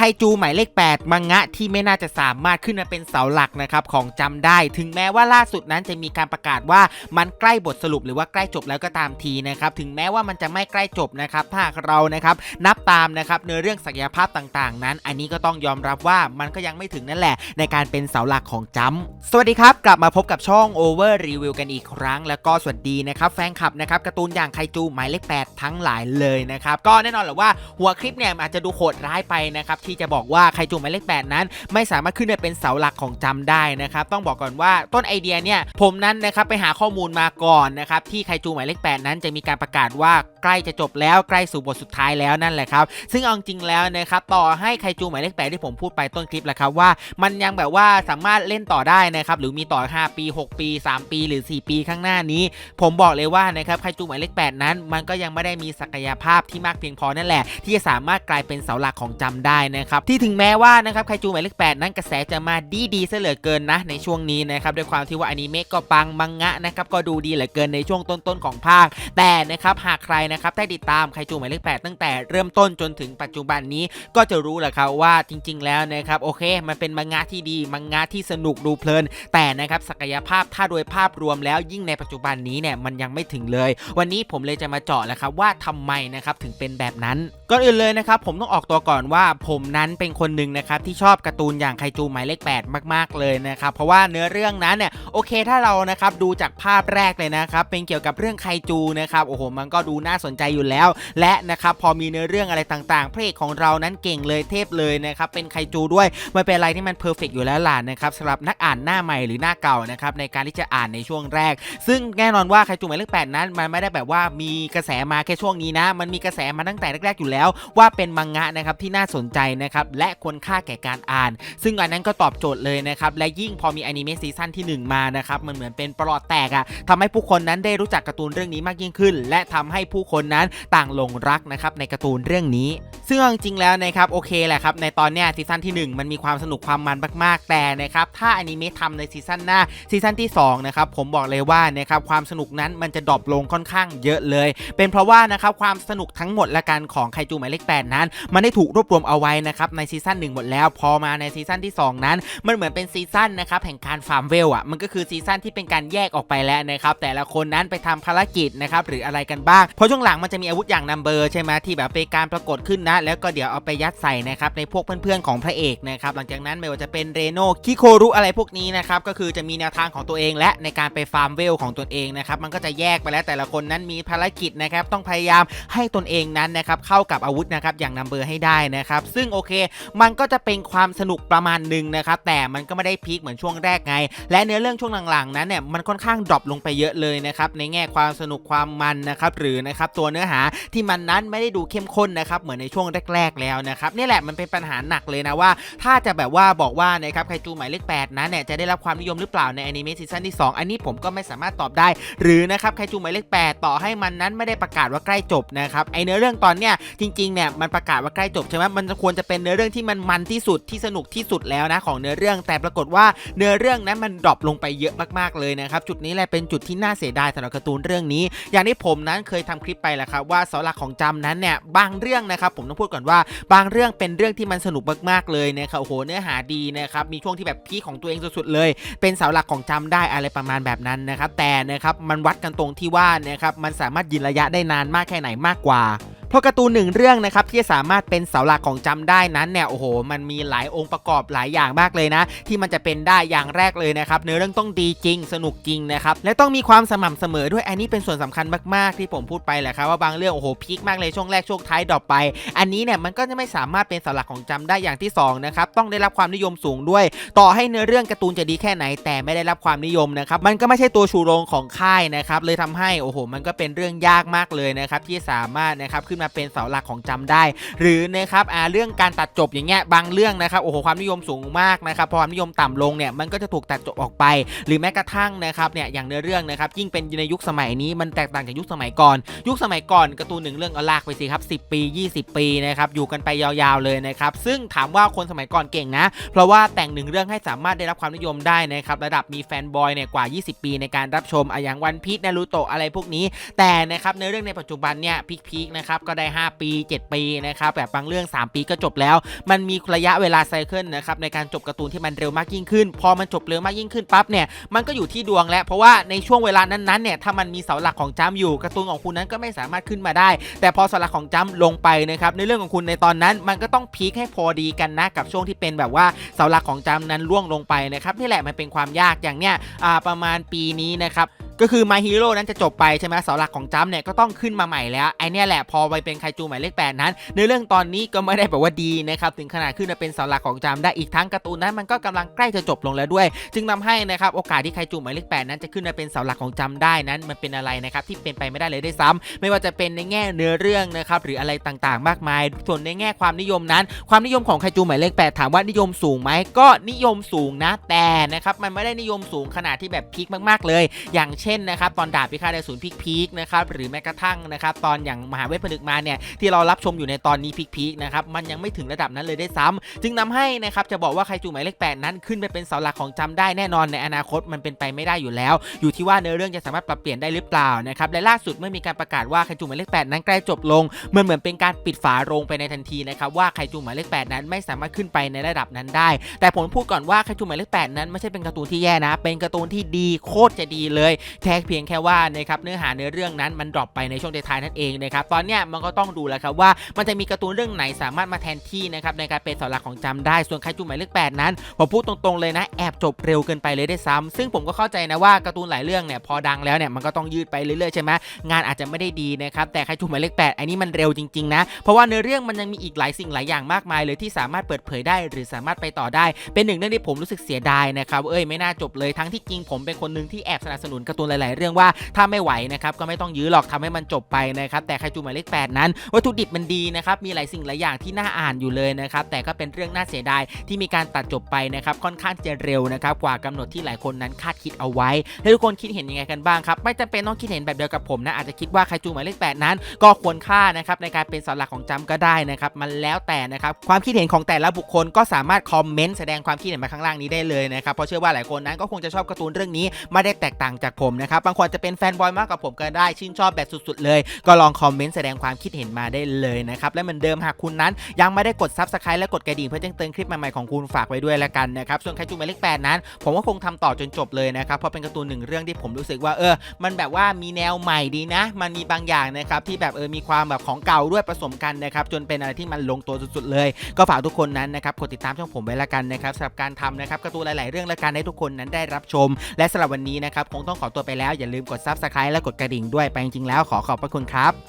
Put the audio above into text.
ไคจูหมายเลข 8 มังงะที่ไม่น่าจะสามารถขึ้นมาเป็นเสาหลักนะครับของจำได้ ถึงแม้ว่าล่าสุดนั้นจะมีการประกาศว่ามันใกล้บทสรุปหรือว่าใกล้จบแล้วก็ตามทีนะครับถึงแม้ว่ามันจะไม่ใกล้จบนะครับถ้าเรานะครับนับตามนะครับเนื้อเรื่องศักยภาพต่างๆ นั้น อันนี้ก็ต้องยอมรับว่ามันก็ยังไม่ถึงนั่นแหละ ในการเป็นเสาหลักของจัมป์สวัสดีครับ กลับมาพบกับช่อง Over Review กันอีกครั้ง แล้วก็สวัสดีนะครับแฟนคลับนะครับการ์ตูนอย่างไคจูหมายเลข 8 ทั้งหลายเลยนะครับก็แน่นอนแหละว่าหัวคลิปเนี่ยอาจจะดูโหดร้ายไปนะครับที่จะบอกว่าไคจูหมายเลข8นั้น ไม่สามารถขึ้นไปเป็นเสาหลักของจำได้นะครับต้องบอกก่อนว่าต้นไอเดียเนี่ยผมนั้นนะครับไปหาข้อมูลมาก่อนนะครับที่ไคจูหมายเลข8นั้นจะมีการประกาศว่าใกล้จะจบแล้วใกล้สู่บทสุดท้ายแล้วนั่นแหละครับ ซึ่งเอาจริงแล้วนะครับต่อให้ไคจูหมายเลข8ที่ผมพูดไปต้นคลิปแหละครับว่า มันยังแบบว่าสามารถเล่นต่อได้นะครับหรือมีต่อ 5 ปี 6 ปี 3 ปีหรือ 4 ปีข้างหน้านี้ ผมบอกเลยว่านะครับไคจูหมายเลข8นั้น มันก็ยังไม่ได้มีศักยภาพที่มากเพียงพอนั่นแหละ ที่จะสามารถกลายเป็นเสาหลักของจำได้นะครับที่ถึงแม้ว่านะครับไคจูหมายเลข8นั้นกระแสจะมาดีดีๆซะเหลือเกินนะในช่วงนี้นะครับด้วยความที่ว่าอนิเมะก็ปังมังงะนะครับก็ดูดีเหลือเกินในช่วงต้นๆของภาค แต่นะครับหากใครนะครับได้ติดตามไคจูหมายเลข8ตั้งแต่เริ่มต้นจนถึงปัจจุบันนี้ก็จะรู้แหละครับว่าจริง ๆ แล้วนะครับโอเค มันเป็นมังงะที่ดีมังงะที่สนุกดูเพลิน แต่นะครับศักยภาพถ้าโดยภาพรวมแล้วยิ่งในปัจจุบันนี้เนี่ยมันยังไม่ถึงเลย วันนี้ผมเลยจะมาเจาะแหละครับว่าทำไมนะครับถึงเป็นแบบนั้นก่อนอื่นเลยนะครับผมต้องออกตัวก่อนว่าผมนั้นเป็นคนหนึ่งนะครับที่ชอบการ์ตูนอย่างไคจูหมายเลข 8 มาก ๆ เลยนะครับเพราะว่าเนื้อเรื่องนั้นเนี่ยโอเคถ้าเรานะครับดูจากภาพแรกเลยนะครับเป็นเกี่ยวกับเรื่องไคจูนะครับโอ้โหมันก็ดูน่าสนใจอยู่แล้ว และนะครับพอมีเนื้อเรื่องอะไรต่างๆ พระเอกของเรานั้นเก่งเลยเทพเลยนะครับเป็นไคจูด้วยมันเป็นอะไรที่มันเพอร์เฟกอยู่แล้วล่ะนะครับสำหรับนักอ่านหน้าใหม่หรือหน้าเก่านะครับในการที่จะอ่านในช่วงแรก ซึ่งแน่นอนว่าไคจูหมายเลขแปดนั้น มันไม่ได้แบบว่ามีกระแสมาแค่ช่วงนี้นะ มันมีกระแสมาตั้งแต่แรกๆอยู่แล้ว ว่าเป็นมังงะนะครับที่น่าสนใจนะครับและควรค่าแก่การอ่าน ซึ่งอันนั้นก็ตอบโจทย์เลยนะครับและยิ่งพอมีอนิเมะซีซั่นที่ 1 มานะครับมันเหมือนเป็นปลอดแตกอะทำให้ผู้คนนั้นได้รู้จักการ์ตูนเรื่องนี้มากยิ่งขึ้น และทำให้ผู้คนนั้นต่างหลงรักนะครับในการ์ตูนเรื่องนี้ ซึ่งจริงแล้วนะครับโอเคแหละครับในตอนเนี้ยซีซั่นที่ 1 มันมีความสนุกความมันมากๆ แต่นะครับถ้าอนิเมะทำในซีซั่นหน้าซีซั่นที่2นะครับผมบอกเลยว่านะครับความสนุกนั้นมันจะดรอปลงค่อนข้างเยอะเลย เป็นเพราะว่านะครับความสนุกทั้งหมดและการของไคจูหมายเลข8นั้น มันได้ถูกรวบรวมเอาไว้นะครับในซีซั่น1หมดแล้ว พอมาในซีซั่นที่ 2 นั้น มันเหมือนเป็นซีซั่นนะครับแห่งการฟาร์มเวลอะมันก็คือซีซั่นที่เป็นการแยกออกไปแล้วนะครับแต่ละคนนั้นไปทำภารกิจนะครับหรืออะไรกันบ้างเพราะช่วงหลังมันจะมีอาวุธอย่างนัมเบอร์ใช่ไหมที่แบบเป็นการปรากฏขึ้นนะ แล้วก็เดี๋ยวเอาไปยัดใส่นะครับในพวกเพื่อนๆของพระเอกนะครับหลังจากนั้นไม่ว่าจะเป็นเรโนคิโครุอะไรพวกนี้นะครับก็คือจะมีแนวทางของตัวเองและในการไปฟาร์มเวลของตนเองนะครับมันก็จะแยกไปแล้วแต่ละคนนั้นมีภารกิจนะครับต้องพยายามให้ตนเองนั้นนะครับเข้ากับอาวุธนะครับอย่างนัมเบอร์ให้ได้นะครับซึ่งโอเค มันก็จะเป็นความสนุกประมาณหนึ่งนะครับแต่มันก็ไม่ได้พีคเหมือนช่วงแรกไง และเนื้อเรื่องช่วงหลังๆนั้นเนี่ยมันค่อนข้างดรอปลงไปเยอะเลยนะครับในแง่ความสนุกความมันนะครับหรือนะครับตัวเนื้อหาที่มันนั้นไม่ได้ดูเข้มข้นนะครับเหมือนในช่วงแรก ๆ แล้วนะครับนี่แหละมันเป็นปัญหาหนักเลยนะว่า ถ้าจะแบบว่าบอกว่านะครับไคจูหมายเลข8นั้นเนี่ยจะได้รับความนิยมหรือเปล่าในอนิเมะซีซั่นที่ 2 อันนี้ผมก็ไม่สามารถตอบได้ หรือนะครับไคจูหมายเลข8ต่อให้มันนั้นไม่ได้ประกาศว่าใกล้จบนะครับไอเนื้อเรื่องตอนเนี้ยจริงๆเนี่ยมันประกาศว่าใกล้จบใช่ไหมมันควรจะเป็นเนื้อเรื่องที่มันมันที่สุดที่สนุกที่สุดแล้วนะของเนื้อเรื่อง แต่ปรากฏว่าเนื้อเรื่องนั้นมันดรอปลงไปเยอะมากๆเลยนะครับจุดนี้แหละเป็นจุดที่น่าเสียดายสำหรับการ์ตูนเรื่องนี้ อย่างที่ผมนั้นเคยทำคลิปไปแหละครับว่าเสาหลักของจำนั้นเนี่ยบางเรื่องนะครับผมต้องพูดก่อนว่าบางเรื่องเป็นเรื่องที่มันสนุกมากๆเลยนะครับโอ้โหเนื้อหาดีนะครับมีช่วงที่แบบพีของตัวเองสุดๆเลย เป็นเสาหลักของจำได้อะไรประมาณแบบนั้นนะครับแต่นะครับมันวัดกันตรงที่ว่านะครับมันสามารถยืนระยะได้นานมากแค่ไหนมากกว่า เพราะการ์ตูนหนึ่งเรื่องนะครับที่สามารถเป็นเสาหลักของจำได้นั้นเนี่ยโอ้โห มันมีหลายองค์ประกอบหลายอย่างมากเลยนะ ที่มันจะเป็นได้อย่างแรกเลยนะครับเนื้อเรื่องต้องดีจริง สนุกจริงนะครับและต้องมีความสม่ำเสมอด้วยอันนี้เป็นส่วนสำคัญมากๆ ที่ผมพูดไปแหละครับว่าบางเรื่องโอ้โหพีคมากเลยช่วงแรกช่วงท้ายดรอปไป อันนี้เนี่ยมันก็จะไม่สามารถเป็นเสาหลักของจำได้อย่างที่สองนะครับต้องได้รับความนิยมสูงด้วย ต่อให้เนื้อเรื่องการ์ตูนจะดีแค่ไหน แต่ไม่ได้รับความนิยมนะครับมันก็ไม่ใช่ตัวชูโรงของค่ายนะครับเลยทำให้โอ้โห มันก็เป็นเรื่องยากมากเลยนะครับที่สามารถนะครับขึ้นมาเป็นเสาหลักของจำได้ หรือนะครับอ่าเรื่องการตัดจบอย่างเงี้ยบางเรื่องนะครับโอ้โหความนิยมสูงมากนะครับพอความนิยมต่ำลงเนี่ยมันก็จะถูกตัดจบออกไป หรือแม้กระทั่งนะครับเนี่ยอย่างเนื้อเรื่องนะครับยิ่งเป็นในยุคสมัยนี้มันแตกต่างจากยุคสมัยก่อน ยุคสมัยก่อนการ์ตูนหนึ่งเรื่องเอาลากไปสิครับ 10 ปี 20 ปีนะครับอยู่กันไปยาวๆเลยนะครับซึ่งถามว่าคนสมัยก่อนเก่งนะ เพราะว่าแต่งหนึ่งเรื่องให้สามารถได้รับความนิยมได้นะครับระดับมีแฟนบอยเนี่ยกว่า 20 ปีในการรับชมอะอย่างวันพีชนารูโตะอะไรพวกนี้ แต่นะครับในเรื่องในปัจจุบันเนี่ยพีคๆนะครับก็ได้ 5 ปี 7 ปีนะครับแบบบางเรื่อง 3 ปีก็จบแล้ว มันมีระยะเวลาไซเคิลนะครับในการจบการ์ตูนที่มันเร็วมากยิ่งขึ้น พอมันจบเร็วมากยิ่งขึ้นปั๊บเนี่ยมันก็อยู่ที่ดวงแล้ว เพราะว่าในช่วงเวลานั้นๆเนี่ยถ้ามันมีเสาหลักของจ้ำอยู่การ์ตูนของคุณนั้นก็ไม่สามารถขึ้นมาได้ แต่พอเสาหลักของจ้ำลงไปนะครับในเรื่องของคุณในตอนนั้นมันก็ต้องพีคให้พอดีกันนะกับช่วงที่เป็นแบบว่าเสาหลักของจ้ำนั้นล่วงลงไปนะครับนี่แหละมันเป็นความยากอย่างเนี้ยประมาณปีนี้นะครับ ก็คือ My Hero นั้นจะจบไปใช่ไหมเสาหลักของจัมเนี่ยก็ต้องขึ้นมาใหม่แล้วไอเนี่ยแหละพอไปเป็นไคจูหมายเลขแปดนั้นในเรื่องตอนนี้ก็ไม่ได้แบบว่าดีนะครับถึงขนาดขึ้นมาเป็นเสาหลักของจัมได้อีกทั้งการ์ตูนนั้นมันก็กำลังใกล้จะจบลงแล้วด้วย จึงทำให้นะครับโอกาสที่ไคจูหมายเลขแปดนั้นจะขึ้นมาเป็นเสาหลักของจัมได้นั้นมันเป็นอะไรนะครับที่เป็นไปไม่ได้เลยด้วยซ้ำไม่ว่าจะเป็นในแง่เนื้อเรื่องนะครับหรืออะไรต่างๆ มากมาย ส่วนในแง่ความนิยมนั้น ความนิยมของไคจูหมายเลขแปดถามว่านิยมสูงไหมก็นิยมสูงนะแต่นะครับมันไม่ได้นิยมสูงขนาดที่แบบพีคมากๆเลย อย่างเชนนะครับตอนดาบพิฆาตอสูรพีคๆนะครับหรือแม้กระทั่งนะครับตอนอย่างมหาเวทผนึกมาเนี่ยที่เรารับชมอยู่ในตอนนี้พีคๆนะครับมันยังไม่ถึงระดับนั้นเลยได้ซ้ำจึงนำให้นะครับจะบอกว่าไคจูหมายเลขแปดนั้นขึ้นไปเป็นเสาหลักของจำได้แน่นอนในอนาคตมันเป็นไปไม่ได้อยู่แล้ว อยู่ที่ว่าเนื้อเรื่องจะสามารถปรับเปลี่ยนได้หรือเปล่านะครับและล่าสุดเมื่อมีการประกาศว่าไคจูหมายเลขแปดนั้นใกล้จบลงเหมือนเหมือนเป็นการปิดฝาโรงไปในทันทีนะครับว่าไคจูหมายเลขแปดนั้นไม่สามารถขึ้นไปในระดับนั้นได้ แต่ผมพูดก่อนว่าไคจูหมายเลขแปดนั้นไม่ใช่เป็นการ์ตูนที่แย่นะ เป็นการ์ตูนที่ดีโคตรจะดีเลยแค่เพียงแค่ว่านะครับเนื้อหาเนื้อเรื่องนั้นมันดรอปไปในช่วงท้ายๆนั่นเองนะครับตอนเนี้ยมันก็ต้องดูแล้วครับว่ามันจะมีการ์ตูนเรื่องไหนสามารถมาแทนที่นะครับในการเป็นเสาหลักของจำได้ส่วนไคจูหมายเลขแปดนั้นผมพูดตรงๆเลยนะแอบจบเร็วเกินไปเลยได้ซ้ำซึ่งผมก็เข้าใจนะว่าการ์ตูนหลายเรื่องเนี่ยพอดังแล้วเนี่ยมันก็ต้องยืดไปเรื่อยๆใช่ไหมงานอาจจะไม่ได้ดีนะครับแต่ไคจูหมายเลขแปดอันนี้มันเร็วจริงๆนะเพราะว่าเนื้อเรื่องมันยังมีอีกหลายสิ่งหลายอย่างมากมายเลยที่สามารถเปิดเผยได้ หรือสามารถไปต่อได้ เป็นหนึ่งเรื่องที่ผมรู้สึกเสียดายนะครับเอ้ยไม่น่าจบเลยทั้งที่จริงผมเป็นคนหนึ่งที่แอบสนับสนุนการ์ตูนหลาย ๆ เรื่องว่าถ้าไม่ไหวนะครับก็ไม่ต้องยื้อหรอกทำให้มันจบไปนะครับแต่ไคจูหมายเลขแปดนั้นวัตถุดิบมันดีนะครับมีหลายสิ่งหลายอย่างที่น่าอ่านอยู่เลยนะครับแต่ก็เป็นเรื่องน่าเสียดายที่มีการตัดจบไปนะครับค่อนข้างจะเร็วนะครับกว่ากำหนดที่หลายคนนั้นคาดคิดเอาไว้แล้วทุกคนคิดเห็นยังไงกันบ้างครับไม่จำเป็นต้องคิดเห็นแบบเดียวกับผมนะอาจจะคิดว่าไคจูหมายเลขแปดนั้น ก็ควรค่านะครับในการเป็นเสาหลักของจำก็ได้นะครับมันแล้วแต่นะครับความคิดเห็นของแต่ละบุคคลก็สามารถคอมเมนต์แสดงความคิดเห็นมาข้างล่างนี้ได้เลยนะครับเพราะเชื่อว่าหลายคนนั้นก็คงจะชอบการ์ตูนเรื่องนี้ไม่ได้แตกต่างจากผมนะครับบางคนจะเป็นแฟนบอยมากกว่าผมก็ได้ชื่นชอบแบบสุดๆเลย ก็ลองคอมเมนต์แสดงความคิดเห็นมาได้เลยนะครับและเหมือนเดิมหากคุณนั้น ยังไม่ได้กดซับสไครต์และกดกระดิ่งเพื่อแจ้งเตือนคลิปใหม่ๆของคุณฝากไว้ด้วยละกันนะครับส่วนใครจูหมายเลขแปดนั้น ผมก็คงทำต่อจนจบเลยนะครับเพราะเป็นการ์ตูนหนึ่งเรื่องที่ผมรู้สึกว่าเออ มันแบบว่ามีแนวใหม่ดีนะ มันมีบางอย่างนะครับที่แบบเออมีความแบบของเก่าด้วยผสมกันนะครับจนเป็นอะไรที่มันลงตัวสุดๆเลย ก็ฝากทุกคนนั้นนะครับกดติดตามช่องผมไว้ละกันนะครับสำหรับการทำนะครับการ์ตูนหลาย ๆ เรื่องละการให้ทุกคนนั้นได้รับชม และสำหรับวันนี้นะครับคงต้องขอตัวไปแล้วอย่าลืมกด subscribe และกดกระดิ่งด้วยไปจริงๆแล้วขอขอบพระคุณครับ